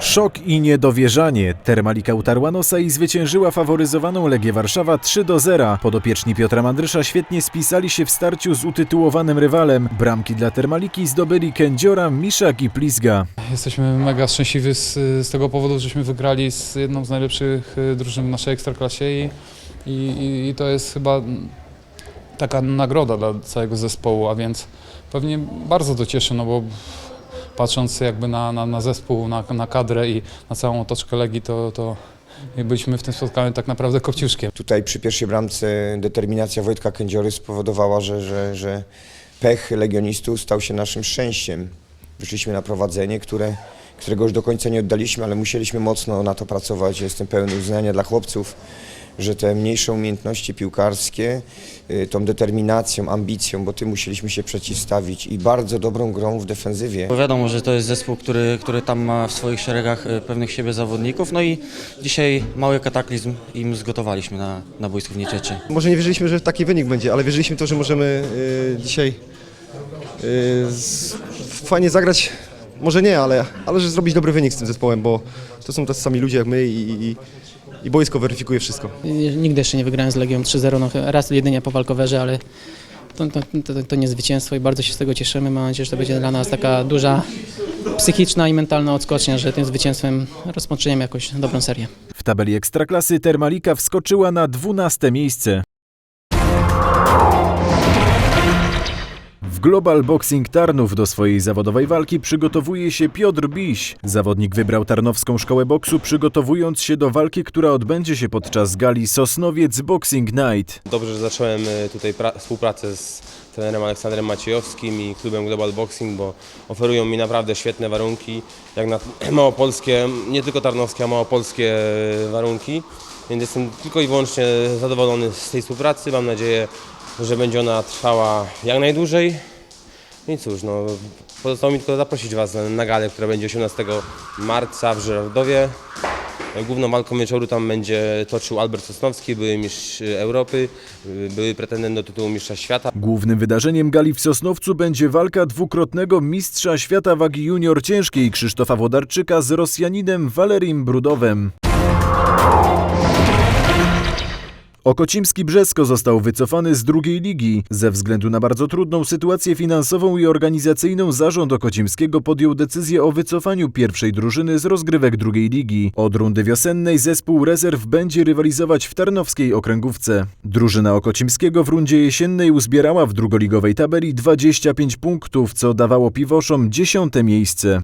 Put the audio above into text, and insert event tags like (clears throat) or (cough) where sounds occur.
Szok i niedowierzanie. Termalika utarła nosa i zwyciężyła faworyzowaną Legię Warszawa 3 do 0. Podopieczni Piotra Mandrysza świetnie spisali się w starciu z utytułowanym rywalem. Bramki dla Termaliki zdobyli Kędziora, Miszak i Plizga. Jesteśmy mega szczęśliwi z, z tego powodu, żeśmy wygrali z jedną z najlepszych y, drużyn w naszej ekstraklasie i, i, i to jest chyba taka nagroda dla całego zespołu, a więc pewnie bardzo to cieszy, no bo patrząc jakby na, na, na zespół, na, na kadrę i na całą otoczkę Legii, to, to byliśmy w tym spotkaniu tak naprawdę kopciuszkiem. Tutaj przy pierwszej bramce determinacja Wojtka Kędziory spowodowała, że, że, że pech legionistów stał się naszym szczęściem. Wyszliśmy na prowadzenie, które, którego już do końca nie oddaliśmy, ale musieliśmy mocno na to pracować. Jestem pełen uznania dla chłopców, że te mniejsze umiejętności piłkarskie, y, tą determinacją, ambicją, bo tym musieliśmy się przeciwstawić i bardzo dobrą grą w defensywie. Bo wiadomo, że to jest zespół, który, który tam ma w swoich szeregach e, pewnych siebie zawodników. No i dzisiaj mały kataklizm im zgotowaliśmy na, na boisku w Niecieczy. Może nie wierzyliśmy, że taki wynik będzie, ale wierzyliśmy w to, że możemy y, dzisiaj y, z, fajnie zagrać. Może nie, ale, ale że zrobić dobry wynik z tym zespołem, bo to są tacy sami ludzie jak my i, i, i boisko weryfikuje wszystko. Nigdy jeszcze nie wygrałem z Legią 3-0, no, raz jedynie po walkowerze, ale to, to, to, to nie zwycięstwo i bardzo się z tego cieszymy. Mam nadzieję, że to będzie dla nas taka duża psychiczna i mentalna odskocznia, że tym zwycięstwem rozpoczniemy jakąś dobrą serię. W tabeli Ekstraklasy Termalika wskoczyła na 12 miejsce. Global Boxing Tarnów do swojej zawodowej walki przygotowuje się Piotr Biś. Zawodnik wybrał Tarnowską Szkołę Boksu, przygotowując się do walki, która odbędzie się podczas gali Sosnowiec Boxing Night. Dobrze, że zacząłem e, tutaj pra- współpracę z trenerem Aleksandrem Maciejowskim i klubem Global Boxing, bo oferują mi naprawdę świetne warunki, jak na (clears throat) małopolskie, nie tylko tarnowskie, a małopolskie e, warunki. Więc jestem tylko i wyłącznie zadowolony z tej współpracy. Mam nadzieję, że będzie ona trwała jak najdłużej. I cóż, no, pozostało mi tylko zaprosić Was na- galę, która będzie 18 marca w Żyrardowie. Główną walką wieczoru tam będzie toczył Albert Sosnowski, były mistrz Europy, były pretendent do tytułu mistrza świata. Głównym wydarzeniem gali w Sosnowcu będzie walka dwukrotnego mistrza świata wagi junior ciężkiej Krzysztofa Włodarczyka z Rosjaninem Walerim Brudowem. Okocimski Brzesko został wycofany z drugiej ligi. Ze względu na bardzo trudną sytuację finansową i organizacyjną zarząd Okocimskiego podjął decyzję o wycofaniu pierwszej drużyny z rozgrywek drugiej ligi. Od rundy wiosennej zespół rezerw będzie rywalizować w Tarnowskiej Okręgówce. Drużyna Okocimskiego w rundzie jesiennej uzbierała w drugoligowej tabeli 25 punktów, co dawało piwoszom dziesiąte miejsce.